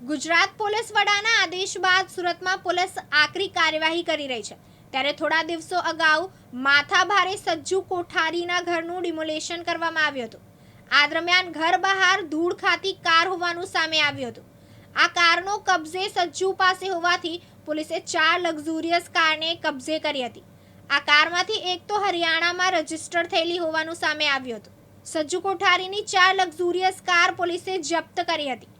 Gujarat police વડાના આદેશ બાદ સુરતમાં પોલીસ આકરી કાર્યવાહી કરી રહી છે. ત્યારે થોડા દિવસો અગાઉ માથાભારે સજ્જુ કોઠારીના ઘરનું ડિમોલેશન કરવામાં આવ્યું હતું. આ દરમિયાન ઘર બહાર ધૂળ ખાતી કાર હોવાનું સામે આવ્યું હતું. આ કારનો કબજે સજ્જુ પાસે હોવાથી પોલીસે ચાર લક્ઝુરિયસ કારને કબજે કરી હતી. આ કારમાંથી એક તો હરિયાણામાં રજિસ્ટર થયેલી હોવાનું સામે આવ્યું હતું. સજ્જુ કોઠારીની ચાર લક્ઝુરિયસ કાર પોલીસે જપ્ત કરી હતી.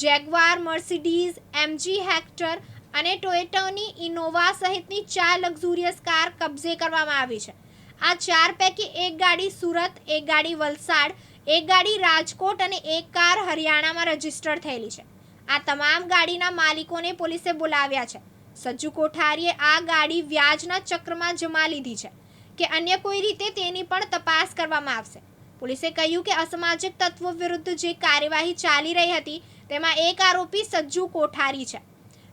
જેગવાર મર્સિડીઝ એમજી હેક્ટર અને ટોયોટાની ઇનોવા સહિતની ચાર લક્ઝુરિયસ કાર કબજે કરવામાં આવી છે. આ ચાર પૈકી એક ગાડી સુરત, એક ગાડી વલસાડ, એક ગાડી રાજકોટ અને એક કાર હરિયાણામાં રજિસ્ટર થયેલી છે. આ તમામ ગાડીના માલિકોને પોલીસે બોલાવ્યા છે. સજ્જુ કોઠારીએ આ ગાડી વ્યાજના ચક્રમાં જમા લીધી છે કે અન્ય કોઈ રીતે તેની પણ તપાસ કરવામાં આવશે. પોલીસે કહ્યું કે અસામાજિક તત્વો વિરુદ્ધ જે કાર્યવાહી ચાલી રહી હતી, તેમાં એક આરોપી સજ્જુ કોઠારી છે.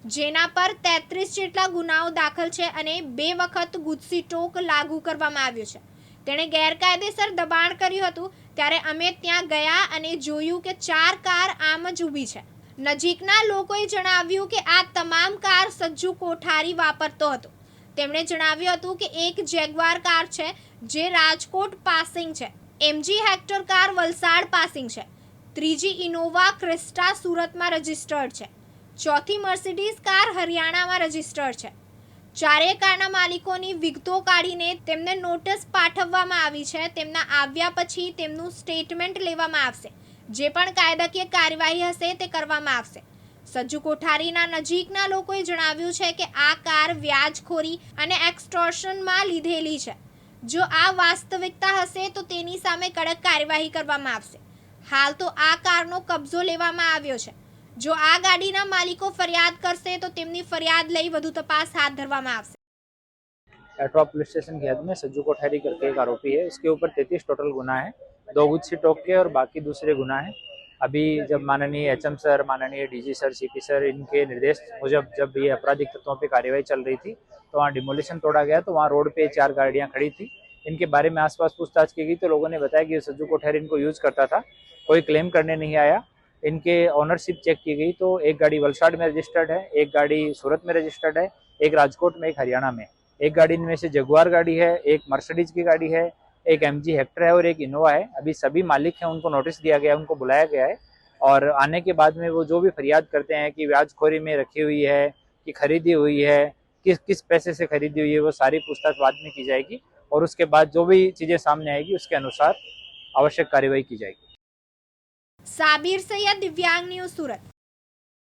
જેના પર તેત્રીસ જેટલા ગુનાઓ દાખલ છે અને બે વખત ગુજસી ટોક લાગુ કરવામાં આવ્યો છે. તેણે ગેરકાયદેસર દબાણ કર્યું હતું, ત્યારે અમે ત્યાં ગયા અને જોયું કે ચાર કાર આમ જ ઊભી છે. નજીકના લોકોએ જણાવ્યું કે આ તમામ કાર સજ્જુ કોઠારી વાપરતો હતો. તેમણે જણાવ્યું હતું કે એક જેગવાર કાર છે, જે રાજકોટ પાસિંગ છે. MG Hector car Valsad passing છે. ત્રીજી ઇનોવા ક્રિસ્ટા સુરતમાં રજિસ્ટર્ડ છે. ચોથી મર્સિડીઝ કાર હરિયાણામાં રજિસ્ટર્ડ છે. ચારેય કારના માલિકોની વિગતો કાઢીને તેમને નોટિસ પાઠવવામાં આવી છે. તેમના આવ્યા પછી તેમનું સ્ટેટમેન્ટ લેવામાં આવશે. જે પણ કાયદાકીય કાર્યવાહી હશે તે કરવામાં આવશે. સજ્જુ કોઠારીના નજીકના લોકોએ જણાવ્યું છે કે આ કાર વ્યાજખોરી અને એક્સટોર્શનમાં લીધેલી છે. જો આ વાસ્તવિકતા હશે તો તેની સામે કડક કાર્યવાહી કરવામાં આવશે હાલ તો આ કારનો કબજો લેવામાં આવ્યો છે જો આ ગાડીના માલિકો ફરિયાદ કરશે તો તેમની ફરિયાદ લઈ વધુ તપાસ હાથ ધરવામાં આવશે एटवा पुलिस स्टेशन की हद में सज्जू कोठारी करके एक आरोपी है इसके ऊपर तैतीस टोटल गुना है दो गुच्छी टोक के और बाकी दूसरे गुना है अभी जब माननीय एचएम सर, माननीय डीजी सर, सीपी सर इनके निर्देश मुजब जब ये आपराधिक तत्वों पे कार्यवाही चल रही थी तो वहाँ डिमोलिशन तोड़ा गया तो वहाँ रोड पे चार गाड़ियाँ खड़ी थी। इनके बारे में आसपास पूछताछ की गई तो लोगों ने बताया कि सज्जू कोठहर इनको यूज़ करता था, कोई क्लेम करने नहीं आया। इनके ऑनरशिप चेक की गई तो एक गाड़ी वलसाड में रजिस्टर्ड है, एक गाड़ी सूरत में रजिस्टर्ड है, एक राजकोट में, एक हरियाणा में। एक गाड़ी इनमें से जगुआर गाड़ी है, एक मर्सिडीज की गाड़ी है एक एम जी हेक्टर है और एक इनोवा है। अभी सभी मालिक हैं, उनको नोटिस दिया गया है, उनको बुलाया गया है। और आने के बाद में वो जो भी फरियाद करते हैं कि व्याजखोरी में रखी हुई है, कि खरीदी हुई है, किस किस पैसे से खरीदी हुई है, वो सारी पूछताछ बाद में की जाएगी। और उसके बाद जो भी चीज़ें सामने आएगी, उसके अनुसार आवश्यक कार्यवाही की जाएगी। साबिर सैयद, दिव्यांग न्यूज़, सूरत।